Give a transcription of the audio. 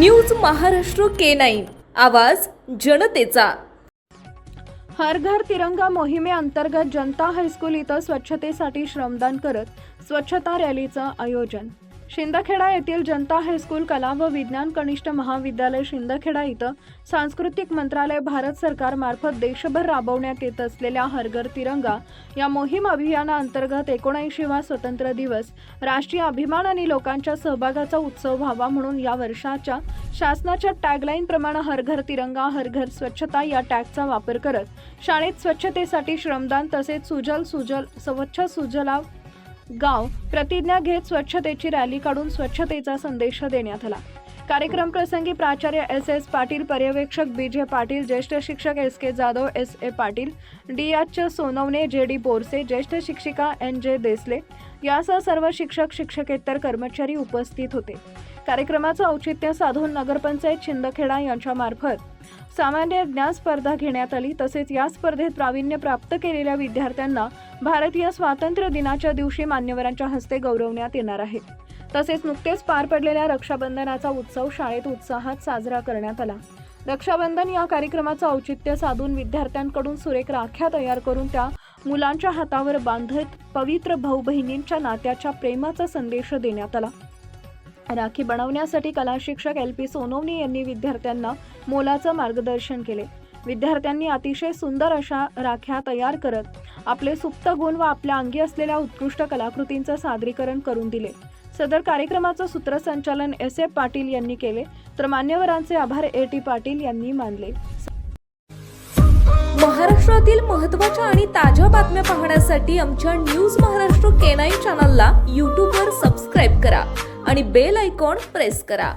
News Maharashtra K nine. आवाज जनतेचा. हर घर तिरंगा मोहिमेअंतर्गत जनता हायस्कूल इथं स्वच्छतेसाठी श्रमदान करत स्वच्छता रॅलीचं आयोजन. शिंदखेडा येथील जनता हायस्कूल कला व विज्ञान कनिष्ठ महाविद्यालय शिंदखेडा इथं सांस्कृतिक मंत्रालय भारत सरकारमार्फत देशभर राबवण्यात येत असलेल्या हर घर तिरंगा या मोहीम अभियानाअंतर्गत एकोणऐंशीवा स्वतंत्र दिवस राष्ट्रीय अभिमान आणि लोकांच्या सहभागाचा उत्सव व्हावा म्हणून या वर्षाच्या शासनाच्या टॅगलाईन प्रमाणे हर घर तिरंगा हर घर स्वच्छता या टॅगचा वापर करत शाळेत स्वच्छतेसाठी श्रमदान तसेच सुजल सुजल स्वच्छ सुजलाव गाव प्रतिज्ञा घेत स्वच्छतेची रॅली काढून स्वच्छतेचा संदेश देण्यात आला. कार्यक्रम प्रसंगी प्राचार्य एस एस पाटील पर्यवेक्षक बी जे पाटील ज्येष्ठ शिक्षक S K Jadhav S A Patil D H Sonawane J D Borse ज्येष्ठ शिक्षिका एन जे देसले यासह सर्व शिक्षक शिक्षकेतर कर्मचारी उपस्थित होते. कार्यक्रमाचं औचित्य साधून नगरपंचायत शिंदखेडा यांच्यामार्फत. सामान्य ज्ञान स्पर्धा घेण्यात आली तसेच या स्पर्धेत प्रावीण्य प्राप्त केलेल्या विद्यार्थ्यांना भारतीय स्वातंत्र्य दिनाच्या दिवशी मान्यवरांच्या हस्ते गौरवण्यात येणार आहे. तसेच नुकतेच पार पडलेल्या रक्षाबंधनाचा उत्सव शाळेत उत्साहात साजरा करण्यात आला. रक्षाबंधन या कार्यक्रमाचं औचित्य साधून विद्यार्थ्यांकडून सुरेख राख्या तयार करून त्या मुलांच्या हातावर बांधत पवित्र भाऊ बहिणींच्या नात्याच्या प्रेमाचा संदेश देण्यात आला. राखी बनवण्यासाठी कला शिक्षक एल पी सोनवणे यांनी विद्यार्थ्यांना मोलाचं मार्गदर्शन केले. विद्यार्थ्यांनी अतिशय सुंदर अशा राख्या तयार करत आपले सुप्त गुण व आपल्या अंगी असलेल्या उत्कृष्ट कलाकृतींचं सादरीकरण करून दिले. सदर कार्यक्रमाचं सूत्रसंचालन एस ए पाटील यांनी केले. तर मान्यवरांचे आभार ए टी पाटील यांनी मानले. महाराष्ट्रातील महत्त्वाच्या आणि ताज्या बातम्या पाहण्यासाठी आमच्या न्यूज महाराष्ट्र केनाई चॅनलला यूट्यूबवर सबस्क्राईब करा आणि बेल आयकॉन प्रेस करा.